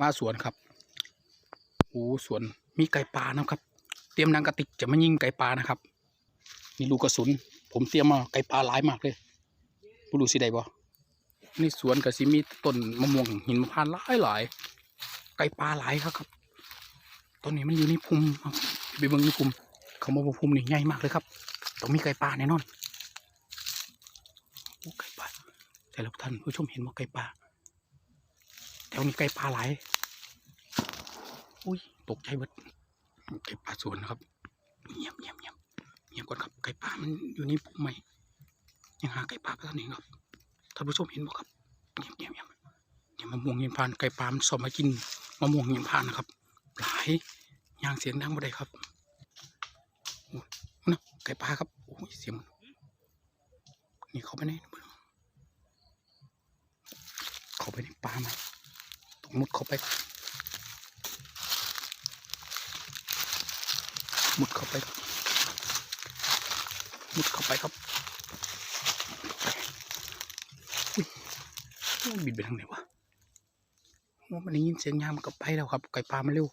มาสวนครับโอ้สวนมีไก่ปลานะครับ เตรียมนางกระติกจะมายิงไก่ปลานะครับนี่ลูกกระสุน ผมเตรียมมาไก่ปลาหลายมากเลยบ่รู้สิได้บ่นี่สวนก็สิมีต้นมะม่วงหินมะพร้าวหลายหลายไก่ปลาหลายครับครับตอนนี้มันอยู่ในภูมิครับไปเบิ่งในภูมิเขามาว่าภูมินี่ใหญ่มากเลยครับต้องมีไก่ปลาแน่นอนโอ้ไก่ปลาแต่ละท่านผู้ชมเห็นว่าไก่ปลา แถวนี้ไก่ปลาไหล อุ้ยตกใจเบิดไก่ปลาสวนนะครับเงียบเงียบเงียบเงียบก่อนครับไก่ปลามันอยู่ในภูมิใหม่ยังหาไก่ปลาไปท่านเองครับท่านผู้ชมเห็นบ่ครับเงียบเงียบเงียบเนี่ยมะม่วงเงียบพานไก่ปลามันสอบมากินมะม่วงเงียบพานนะครับ หลายย่างเสียงดังบ่ได้ครับนะไก่ปลาครับโอ้ยเสียงนี่เขาไปในนู่นเขาไปในปลาไหม มุดเข้าไป มุดเข้าไปครับมุดเข้าไปครับอุ้ยมันบินไปทางไหนวะว่ามันได้ยินเสียงยามมันก็ไปแล้วครับ ไก่ปลามันเร็ว